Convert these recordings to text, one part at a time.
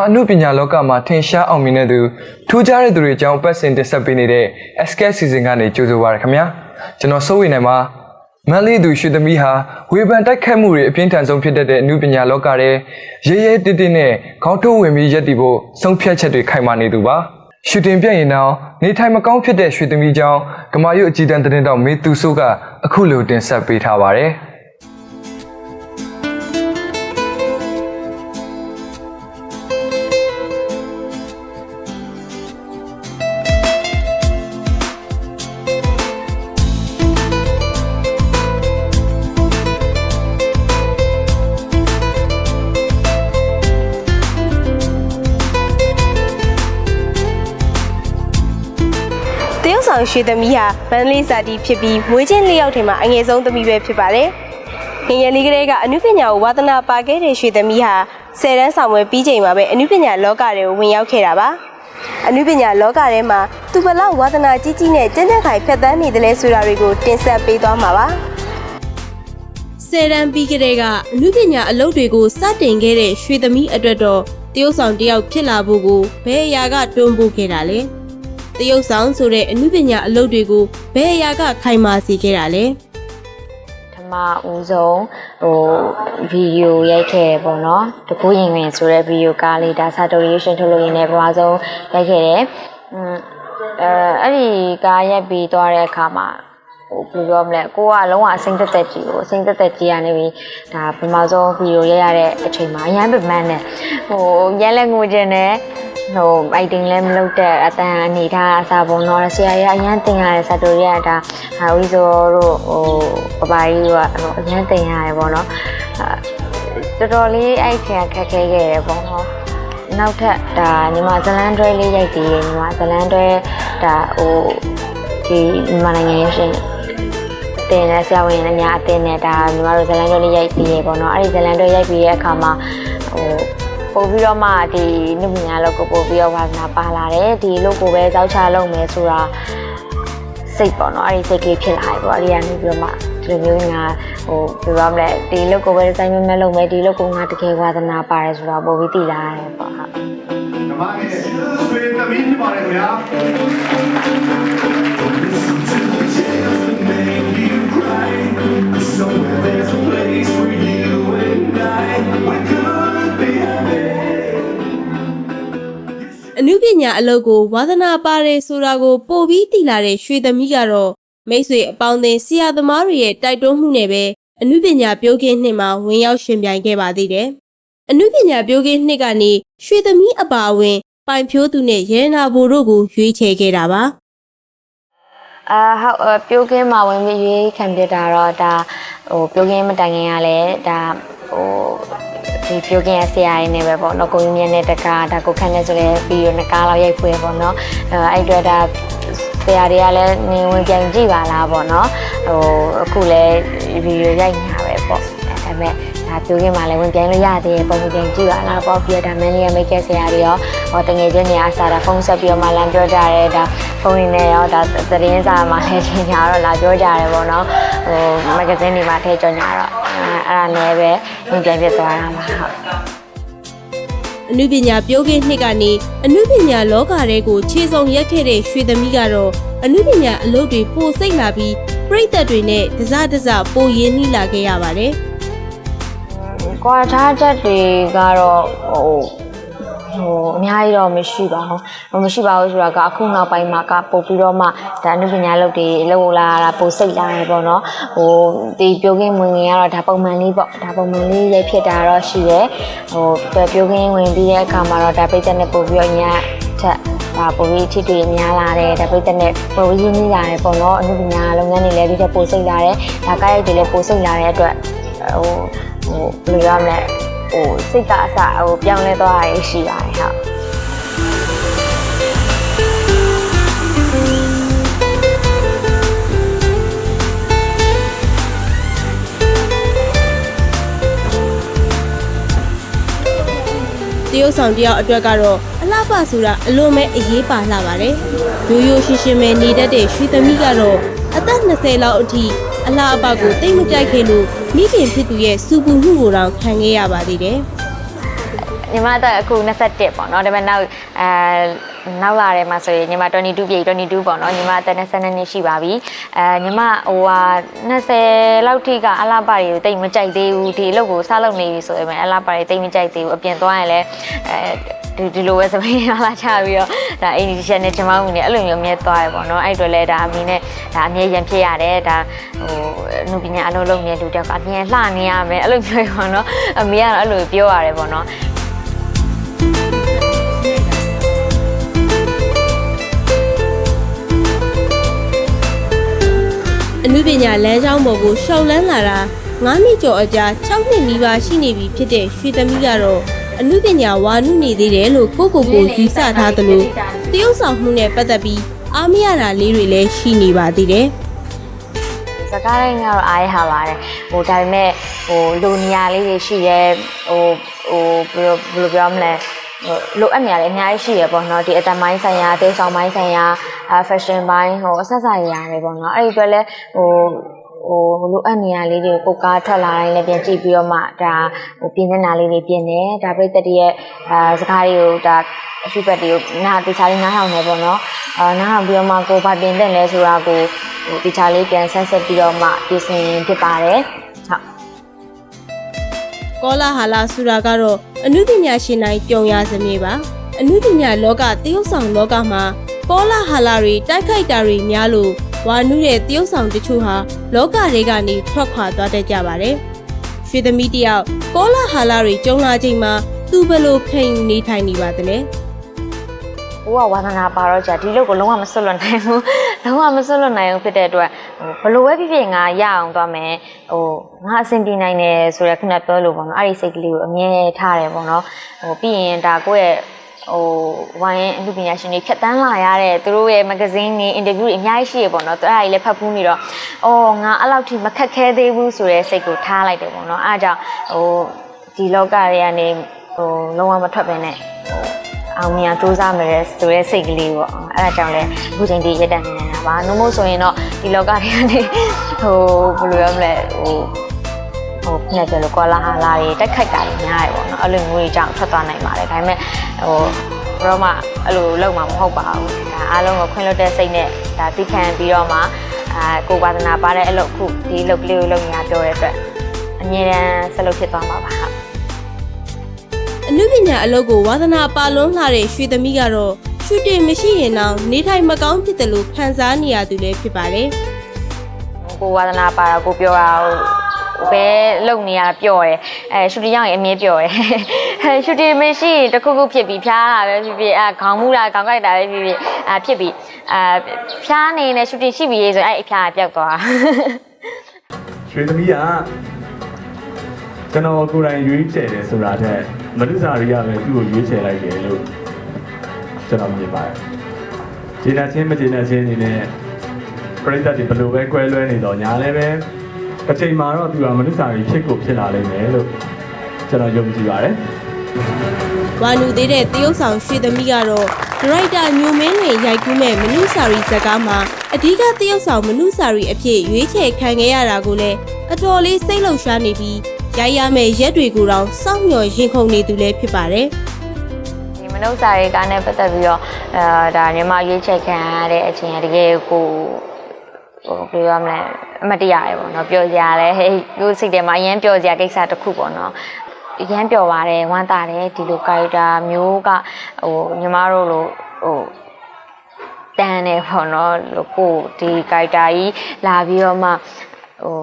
မအမှုပညာလောကမှာထင်ရှားအောင်မြင်တဲ့သူထူးခြားတဲ့သူတွေအကြောင်းအပတ်စဉ်တင်ဆက်ပေးနေတဲ့ SK season ကနေကြိုဆိုပါရခင်ဗျာကျွန်တော်စိုးဝေနိုင်မှာမန်လေးသူရွှေသမီးဟာဝေဖန်တိုက်ခတ်မှုတွေအပြင်းထန်ဆုံးဖြစ်တတ်တဲ့အမှုပညာလောကရဲ့ရဲရဲတင်းတင်းနဲ့ခေါင်းထိုးဝင်ပြီးရက်တည်ဖို့ဆုံးဖြတ်ချက်တွေခိုင်မာနေသူပါရှူတင်ပြရင်တော့နေထိုင်မကောင်းဖြစ်တဲ့ရွှေသမီးကြောင့်ကမာရွတ်အကြီးတန်းသတင်းတောက်မေသူဆိုးကအခုလိုတင်ဆက်ပေးထားပါတ ဆောင်ရွှေသမီးဟာမန္တလေးစာတီဖြစ်ပြီးမွေးချင်းလေးယောက်ထဲမှာအငယ်ဆုံးသမီးပဲဖြစ်ပါတယ်။ငယ်ငယ်လေးကလေးကအနုပညာကိုဝါသနာပါခဲ့တဲ့ရွှေသမီးဟာဆယ်တန်းဆောင်ပွဲပြီးချိန်မှာပဲအနုပညာလောကတွေကိုဝင်ရောက်ခဲ့တာပါ။အနုပညာလောကထဲမှာသူဘလောက်ဝါသနာကြီးကြီးနဲ့ကျန်းကျန်းခိုင်ဖြတ်သန်းနေတယ်လဲဆိုတာတွေကိုတင်ဆက်ပေးသွားမှာပါ။ဆယ်တန်းပြီးကလေးကအမှုပညာအလုပ်တွေကိုစတင်ခဲ့တဲ့ရွှေသမီးအတွက်တော့တရုတ်ဆောင်တစ်ယောက်ဖြစ်လာဖို့ကိုဘယ်အရာကတွန်းပို့ခဲ့တာလဲ တရုတ်ဆောင်ဆိုတဲ့အမှုပညာအလုပ်တွေကိုဘယ်အရာကခိုင်မာစေခဲ့တာလဲပထမဦးဆုံးဟိုဗီဒီယိုရိုက်ခဲ့တယ်ပေါ့နော်တကူရင်ဝင်ဆိုတဲ့ဗီဒီယိုကားလေးဒါစာတိုရီရှင်ထုတ်လို့ရင်းနဲ့ပထမဆုံးရိုက်ခဲ့တယ်อืมအဲအဲ့ဒီကားရိုက်ပြီးသွားတဲ့အခါမှာဟိုဘယ်လိုပြောမလဲကိုကအလုံးဝအစိမ့်သက်သက်ကြီးကိုအစိမ့်သက်သက်ကြီးရနေပြီဒါပထမဆုံးဗီဒီယိုရိုက်ရတဲ့အချိန်မှာအရန်ပမန်းနဲ့ဟိုရန်လဲငိုကျင်တယ် ဟို item လည်းမလုပ်တဲ့အတန်အနေထားအစားပုံတော့ဆရာကြီးအရန်တင်ရတဲ့စာတိုရီကဒါဟာဝီဇိုတို့ဟိုပပကြီးတို့ကအရန်တင်ရတယ်ပေါ့နော်အဲတော်တော်လေးအဲ့ထင်ခက်ခဲခဲ့တယ်ပေါ့နော်နောက်ထပ်ဒါညီမဇလန်တွဲလေးရိုက်ပြီးညီမဇလန်တွဲဒါဟိုဒီမြန်မာနိုင်ငံရဲ့ရှင်တင်တဲ့ဆရာဝန်တွေများအတင်းနဲ့ဒါညီမတို့ဇလန်တွဲလေးရိုက်ပြီးရေပေါ့နော်အဲ့ဒီဇလန်တွဲရိုက်ပြီးရဲ့အခါမှာဟို ပို့ပြီးတော့မှဒီနုပညာလောက်ကိုပို့ပြီးတော့ဝါသနာပါလာတယ်ဒီလို့ကိုပဲကြောက်ချလုပ်မယ်ဆိုတာစိတ်ပေါ့နော်အဲ့ဒီစိတ်ကလေးဖြစ်လာတယ်ပေါ့အဲ့ဒီကနေပြီးတော့မှဒီလိုမျိုးငါဟိုပြောရမလဲဒီလို့ကိုပဲစိုင်းမဲမဲလုပ်မယ်ဒီလို့ကိုငါတကယ်ဝါသနာပါတယ်ဆိုတာပို့ပြီးသိလာရတယ်ပေါ့ဟုတ်ဓမ္မရဲ့ဆွေသမီးဖြစ်ပါတယ်ခင်ဗျာ ညာအလုပ်ကိုဝါသနာပါတယ်ဆိုတာကိုပို့ပြီးတည်လာတဲ့ရွှေသမီးကတော့မိတ်ဆွေအပေါင်းအသင်းဆရာသမားတွေရဲ့တိုက်တွန်းမှုနဲ့ပဲအမှုပညာပြိုးကင်းနှစ်မှာဝင်ရောက်ရှင်ပြိုင်ခဲ့ပါသေးတယ်။အမှုပညာပြိုးကင်းနှစ်ကနေရွှေသမီးအပါအဝင် ပိုင်ဖြိုးသူနဲ့ရဲနာဘိုတို့ကိုရွေးချယ်ခဲ့တာပါ။အာဟုတ်အပြိုးကင်းမှာဝင်ပြီးရွေးခံပြတာတော့ဒါဟိုပြိုးကင်းမတိုင်ခင်ကလည်းဒါ ဟိုဒီပြိုးကင်းရဲ့ဆရာရင်းနေပဲပေါ့နော်ကိုကြီးမြတ်နဲ့တကားဒါကိုခန့်နေဆိုလဲဗီဒီယိုနှစ်ကားလောက်ရိုက်ဖွေပေါ့နော်အဲအဲ့အတွက်ဒါဆရာတွေကလည်းနေဝင်ပြန်ကြည့်ပါလားပေါ့နော်ဟိုအခုလည်းဗီဒီယိုရိုက်နေတာပဲပေါ့ဒါပေမဲ့ဒါပြိုးကင်းမှာလည်းဝင်ပြန်လို့ရသေးတယ်ပုံမှန်ပြန်ကြည့်ပါလားပေါ့ပြီးတော့ဒါမန်လေးရဲ့မိတ်ကဆရာတွေရောဟောတငယ်ချင်းတွေအားစားတာဖုန်းဆက်ပြီးတော့မှလမ်းပြောကြတယ်ဒါဖုန်းရင်းနဲ့ရောဒါသတင်းစာမှာထည့်ချင်ကြတော့လာပြောကြတယ်ပေါ့နော်ဟိုမဂ္ဂဇင်းတွေမှာထည့်ကြညတော့ အဲအဲ့ဒါလည်းပဲဝင်ပြန်ဖြစ်သွားတာပါဟုတ်အနုပညာပြိုးကင်းနှစ်ကနေအနုပညာလောကထဲကိုခြေစုံရက်ခဲ့တဲ့ရွှေသမီးကတော့အနုပညာအလုပ်တွေပိုစိတ်လာပြီးပြိသက်တွေနဲ့တစတစပိုရင်းနှီးလာခဲ့ရပါတယ်ကွာခြားချက်တွေကတော့ဟို ဟိုအများကြီးတော့မရှိပါဘူးဟိုမရှိပါဘူးဆိုတာကအခုနောက်ပိုင်းမှာကပို့ပြီးတော့မှဒါအနုပညာလုပ်တွေလုပ်လာတာပိုစိတ်လာတယ်ပေါ့နော်ဟိုဒီပြိုကင်းဝင်ငင်ကတော့ဒါပုံမှန်လေးပေါ့ဒါပုံမှန်လေးရိုက်ဖြစ်တာတော့ရှိတယ်ဟိုပြိုကင်းဝင်ပြီးတဲ့အခါမှာတော့ဒါပိတ်သက်နဲ့ပို့ပြီးတော့ညချက်ဒါပိုပြီးချစ်တွေများလာတယ်ဒါပိတ်သက်နဲ့ပိုပြီးရင်းနှီးလာတယ်ပေါ့နော်အနုပညာလုပ်ငန်းတွေလည်းဒီထက်ပိုစိတ်လာတယ်ဒါကားရိုက်တွေလည်းပိုစိတ်လာတဲ့အတွက်ဟိုဟိုဘယ်လိုရမလဲ ဟိုစိတ်ကအစဟိုပြောင်းလဲသွားရရှိပါတယ်ဟုတ်တရုတ်ဆောင်တယောက်အတွက်ကတော့အလှပဆိုတာအလွန်ပဲအရေးပါလှပါတယ်ရိုးရိုးရှင်းရှင်းပဲနေတတ်တဲ့ရွှေသမီးကတော့အသက်20လောက်အထိအလှအပကိုတိတ်မကြိုက်ခဲ့လို့ မိခင်ဖြစ်သူရဲ့စူပူမှုကိုတောင်ခံခဲ့ရပါသေးတယ်ညီမအသက်အခု21ပေါ့နော်ဒါပေမဲ့နောက်အဲနောက်လာတယ်မှာဆိုရင်ညီမ22ပြည့်22ပေါ့နော်ညီမအသက်22နှစ်ရှိပါပြီအဲညီမဟိုဟာ20လောက်ထိကအလားပါတွေကိုတိတ်မကြိုက်သေးဘူးဒီအလုပ်ကိုစလုပ်နေပြီဆိုရင်အလားပါတွေတိတ်မကြိုက်သေးဘူးအပြင်သွားရင်လည်းအဲ ဒီဒီလိုပဲစပင်းရလာချပြီးတော့ဒါအင်ဒီရှင်နဲ့ကျမတို့နေအဲ့လိုမျိုးအမြဲသွားရပေါ့နော်အဲ့အတွေ့လဲဒါအမီနဲ့ဒါအမြဲရန်ဖြစ်ရတယ်ဒါဟိုနုပညာအလုပ်လုပ်နေတဲ့လူတယောက်ကအမြဲလှနေရမယ်အဲ့လိုမျိုးပေါ့နော်အမေကတော့အဲ့လိုပြောရတယ်ပေါ့နော်အနုပညာလမ်းကြောင်းပေါ်ကိုရှောက်လန်းလာတာ9နှစ်ကျော်အကြာ6နှစ်နီးပါးရှိနေပြီဖြစ်တဲ့ရွှေသမီးကတော့ အနုပညာဝါနုနေသေးတယ်လို့ကိုကိုကိုယူဆထားသလိုတရုပ်ဆောင်မှုနဲ့ပတ်သက်ပြီးအားမရတာလေးတွေလည်းရှိနေပါသေးတယ်စကားတိုင်းကတော့အားရဟာပါတယ်ဟိုဒါပေမဲ့ဟိုလူနေရာလေးတွေရှိရဲဟိုဟိုဘယ်လိုဘယ်လိုပြောမလဲဟိုလိုအပ်နေရတယ်အများကြီးရှိရပေါ့နော်ဒီအတမိုင်းဆိုင်ရာတေးဆောင်ပိုင်းဆိုင်ရာအဲ fashion ပိုင်းဟိုအဆက်ဆက်ရတယ်ပေါ့နော်အဲ့ဒီအတွက်လဲဟို ဟိုလိုအပ်နေရလေးတွေကိုကားထွက်လာတိုင်းလည်းပြန်ကြည့်ပြီးတော့မှဒါဟိုပြင်နေတာလေးတွေပြင်တယ်ဒါပြိတ္တတရဲ့အဲစကားတွေကိုဒါအရှိပတ်တွေကိုနားတေချာလေးနားထောင်နေပေါ့နော်အာနားထောင်ပြီးတော့မှကိုဘာပြင်တဲ့လဲဆိုတာကိုဟိုတေချာလေးပြန်ဆက်ဆက်ပြီးတော့မှပြင်ဆင်ဖြစ်ပါတယ်ဟုတ်ကောလာဟာလာဆိုတာကတော့အနုပညာရှင်တိုင်းကြုံရစမြဲပါအနုပညာလောကတရုပ်ဆောင်လောကမှာကောလာဟာလာတွေတိုက်ခိုက်တာတွေများလို့ ဝါနုရဲ့တရုပ်ဆောင်တချို့ဟာလောကတွေကနေထွက်ခွာသွားတတ်ကြပါတယ်ရွှေသမီးတယောက်ကောလာဟာလာတွေကြုံလာချိန်မှာသူဘယ်လိုခံယူနေထိုင်နေပါသလဲကိုကဝါသနာပါတော့ကြာဒီလုတ်ကိုလုံးဝမဆွတ်လွတ်နိုင်ဘူးလုံးဝမဆွတ်လွတ်နိုင်ဘူးဖြစ်တဲ့အတွက်ဟိုဘလို့ပဲဖြစ်ဖြစ်ငါရအောင်သွားမယ်ဟိုငါအဆင်ပြေနိုင်တယ်ဆိုရခုနပြောလို့ပေါ့နော်အဲ့ဒီစိတ်ကလေးကိုအမြဲထားတယ်ပေါ့နော်ဟိုပြီးရင်ဒါကိုယ့်ရဲ့ ဟိုဝိုင်းအမှုပညာရှင်တွေဖြတ်တန်းလာရတဲ့သူတို့ရဲ့မဂဇင်းတွေအင်တာဗျူးတွေအများကြီးရှိရပေါ့နော်သူအဲ့ဒါကြီးလည်းဖတ်ဖူးနေတော့အော်ငါအဲ့လောက်ထိမခက်ခဲသေးဘူးဆိုတဲ့စိတ်ကိုထားလိုက်တယ်ပေါ့နော်အားကြောင့်ဟိုဒီလောကတွေကနေဟိုလုံးဝမထွက်ဘဲနဲ့ဟိုအောင်မြင်အောင်စူးစမ်းမယ်ဆိုတဲ့စိတ်ကလေးပေါ့အဲ့ဒါကြောင့်လဲအခုချိန်ဒီရက်တန်နေနေတာပါနှုံမို့ဆိုရင်တော့ဒီလောကတွေကနေဟိုဘယ်လိုရမလဲဟို ဟိုဖက်ကြလို့ကောလာဟာလာတွေတက်ခိုက်တာတွေများတယ်ပေါ့နော်အဲ့လိုမျိုးကြီးကြောင့်ထွက်သွားနိုင်ပါတယ်ဒါပေမဲ့ဟိုတော့မှအဲ့လိုလောက်မှာမဟုတ်ပါဘူးဒါအားလုံးကိုခွင့်လွှတ်တဲ့စိတ်နဲ့ဒါသိခံပြီးတော့မှအာကိုယ်ပါဒနာပါတဲ့အလုပ်ခုဒီအလုပ်ကလေးကိုလုပ်နေတာပြောတဲ့အတွက်အမြဲတမ်းဆက်လုပ်ဖြစ်သွားမှာပါဟုတ်အနုပညာအလုပ်ကိုဝါသနာပါလွန်းလာတဲ့ရွှေသမီးကတော့ရှူတင်မရှိရင်တော့နေထိုင်မကောင်းဖြစ်တယ်လို့ခံစားနေရသူလည်းဖြစ်ပါတယ်ကိုဝါသနာပါတာကိုပြောတာ ဟိုဘဲလုံနေရပျော့တယ်အဲရှူတီရောက်ရင်အမြဲပျော့တယ်အဲရှူတီမရှိရင်တစ်ခုခုဖြစ်ပြီးဖျားတာပဲဖြစ်ဖြစ်အဲခေါင်းမူတာခေါင်းကိုက်တာပဲဖြစ်ဖြစ်အဲဖြစ်ပြီးအဲဖျားနေနေရှူတီရှိပြီဆိုရင်အဲအဖျားကပျောက်သွားရွှေသမီးကကျွန်တော်ကိုယ်တိုင်ရွေးချယ်တယ်ဆိုတာထက်မနုစာရီကပဲသူ့ကိုရွေးချယ်လိုက်တယ်လို့ကျွန်တော်မြင်ပါတယ်။ဂျေနာချင်းမဂျေနာချင်းအနေနဲ့ပရိသတ်တွေဘယ်လိုပဲကွဲလွဲနေတော့ညာလည်းပဲ အချိန်မှာတော့သူကမနုစာရီဖြစ်ကိုဖြစ်လာလိမ့်မယ်လို့ကျွန်တော်ယုံကြည်ပါတယ်။ဝါနုသေးတဲ့တရုတ်ဆောင်ရွှေသမီးကတော့ဒရိုက်တာညိုမင်းနဲ့ရိုက်ကူးမဲ့မနုစာရီဇာတ်ကားမှာအဓိကတရုတ်ဆောင်မနုစာရီအဖြစ်ရွေးချယ်ခံခဲ့ရတာကိုလည်းအတော်လေးစိတ်လှုပ်ရှားနေပြီးရိုက်ရမယ့်ရက်တွေကိုတော့စောင့်မျှော်ရင်ခုန်နေသူလည်းဖြစ်ပါတယ်ဒီမနုဿာရေးကားနဲ့ပတ်သက်ပြီးတော့အဲဒါညီမရွေးချယ်ခံရတဲ့အချိန်ကတကယ်ကို ဟိုပြောရမလဲအမတ်တရားရယ်ပေါ့နော်ပြောစရာလဲဟေးကိုယ်စိတ်ထဲမှာအရင်ပြောစရာကိစ္စတစ်ခုပေါ့နော်အရန်ပျော်ပါတယ်ဝမ်းသာတယ်ဒီလိုကာရက်တာမျိုးကဟိုညီမတို့လိုဟိုတန်နေပေါ့နော်လို့ကိုဒီကာရက်တာကြီးလာပြီးတော့မှဟို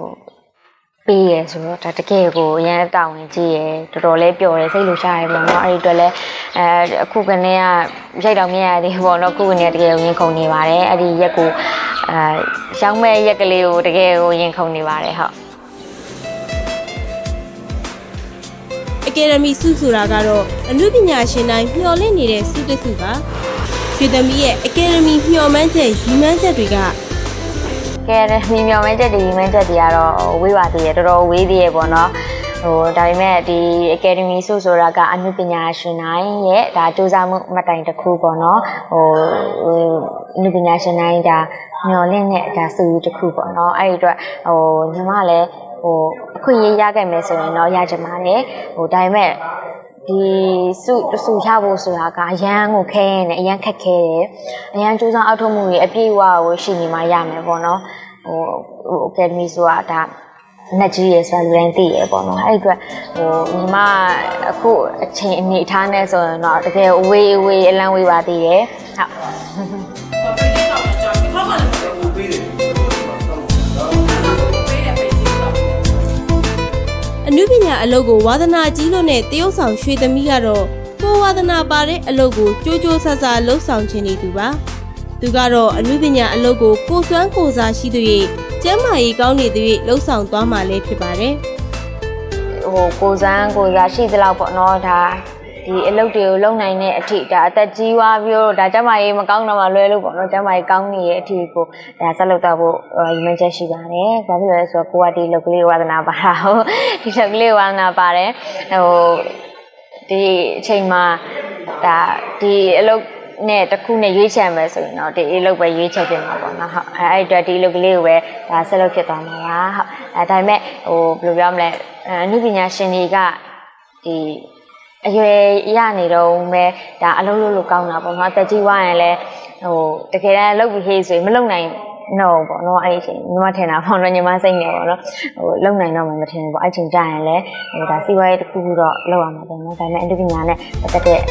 ပေးရဆိုတော့ဒါတကယ်ကိုအရန်တောင်းဝင်ကြည့်ရတော်တော်လေးပျော်တယ်စိတ်လိုရှားတယ်ပေါ့နော်အဲ့ဒီအတွက်လဲအဲအခုကနေကရိုက်တော့မရသေးဘူးပေါ့နော်အခုကနေတကယ်ကိုရင်ခုန်နေပါတယ်အဲ့ဒီရက်ကိုအဲရောင်းမဲ့ရက်ကလေးကိုတကယ်ကိုရင်ခုန်နေပါတယ်ဟုတ်အကယ်ဒမီစုဆိုတာကတော့အနုပညာရှင်တိုင်းမျှော်လင့်နေတဲ့စုတစ်စုပါရွှေသမီးရဲ့အကယ်ဒမီမျှော်မှန်းချက်ရည်မှန်းချက်တွေက ကဲမိမြောင်မဲချက်ဒီမန်းချက်တွေကတော့ဝေးပါသေးတယ်တော်တော်ဝေးသေးရပေါ့နော်ဟိုဒါပေမဲ့ဒီ Academy ဆိုဆိုတာကအမှုပညာရှင်တိုင်းရဲ့ဒါစူးစမ်းမှုအမှတ်တိုင်တစ်ခုပေါ့နော်ဟိုဟိုအမှုပညာရှင်တိုင်းဒါမျော်လင့်တဲ့ဒါစုတစ်ခုပေါ့နော်အဲ့ဒီအတွက်ဟိုညီမလည်းဟိုအခွင့်အရေးရခဲ့မယ်ဆိုရင်တော့ရကြမှာလေဟိုဒါပေမဲ့ ဒီစုတဆူချဖို့ဆိုတာကအရန်ကိုခဲရင်လည်းအရန်ခက်ခဲတယ်အရန်စူးစမ်းအောက်ထုတ်မှုတွေအပြည့်အဝကိုရှိနေမှရမယ်ပေါ့နော်ဟိုဟို academy ဆိုတာဒါနက်ကြီးရယ်ဆိုတာလူတိုင်းသိရယ်ပေါ့နော်အဲ့ဒီအတွက်ဟိုညီမအခုအချိန်အနေအထားနဲ့ဆိုရင်တော့တကယ်ဝေးဝေးအလန်းဝေးပါသေးတယ်ဟုတ် ပညာအလုပ်ကိုဝါသနာကြီးလို့နဲ့တရုတ်ဆောင်ရွှေသမီးကတော့ကိုယ်ဝါသနာပါတဲ့အလုပ်ကိုကြိုးကြိုးဆဆလှုပ်ဆောင်ခြင်းနေသူပါသူကတော့အနုပညာအလုပ်ကိုကိုယ်စွမ်းကိုယ်စားရှိသူ၍ကျမ်းမာရေးကောင်းနေသူ၍လှုပ်ဆောင်သွားမှာလည်းဖြစ်ပါတယ်ဟိုကိုစန်းကိုစားရှိသလောက်ပေါ့နော်ဒါ ဒီအလုပ်တွေကိုလုပ်နိုင်တဲ့အထိဒါအသက်ကြီးသွားပြီးတော့ဒါကျမကြီးမကောင်းတော့မှလွယ်လို့ပေါ့နော်ကျမကြီးကောင်းနေတဲ့အထိကိုဒါဆက်လုပ်တော့ဖို့ရည်မှန်းချက်ရှိပါတယ်။ဘာဖြစ်လဲဆိုတော့ကိုကဒီလုပ်ကလေးဝါသနာပါတာဟုတ်ဒီလုပ်ကလေးဝါသနာပါတယ်ဟိုဒီအချိန်မှာဒါဒီအလုပ်နဲ့တစ်ခုနဲ့ရွေးချယ်မယ်ဆိုရင်တော့ဒီအလုပ်ပဲရွေးချယ်ပြင်မှာပေါ့နော်ဟုတ်အဲအဲ့အတွက်ဒီအလုပ်ကလေးကိုပဲဒါဆက်လုပ်ဖြစ်သွားမှာပါဟုတ်အဲဒါပေမဲ့ဟိုဘယ်လိုပြောမလဲအနုပညာရှင်တွေကဒီ အရွယ်ရနေတော့ပဲဒါအလုပ်လုပ်လို့ကောင်းတာပေါ့နော်တက်ကြီးဝါရင်လည်းဟိုတကယ်တမ်းလုပ်ပြီးဟေးဆိုရင်မလုပ်နိုင်တော့ပေါ့နော်အဲ့ဒီအချိန်ညီမထင်တာပေါ့နော်ညီမစိတ်နေပေါ့နော်ဟိုလုံနိုင်တော့မှမထင်ဘူးပေါ့အဲ့ချိန်ကြာရင်လည်းဟိုဒါစီးပွားရေးတစ်ခုခုတော့လုပ်ရမှာပေါ့နော်ဒါပေမဲ့အနုပညာနဲ့ပတ်သက်တဲ့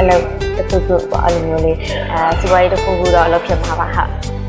အလုပ်တစ်ခုခုပေါ့အဲ့လိုမျိုးလေးအဲစီးပွားရေးတစ်ခုခုတော့လုပ်ဖြစ်မှာပါဟုတ်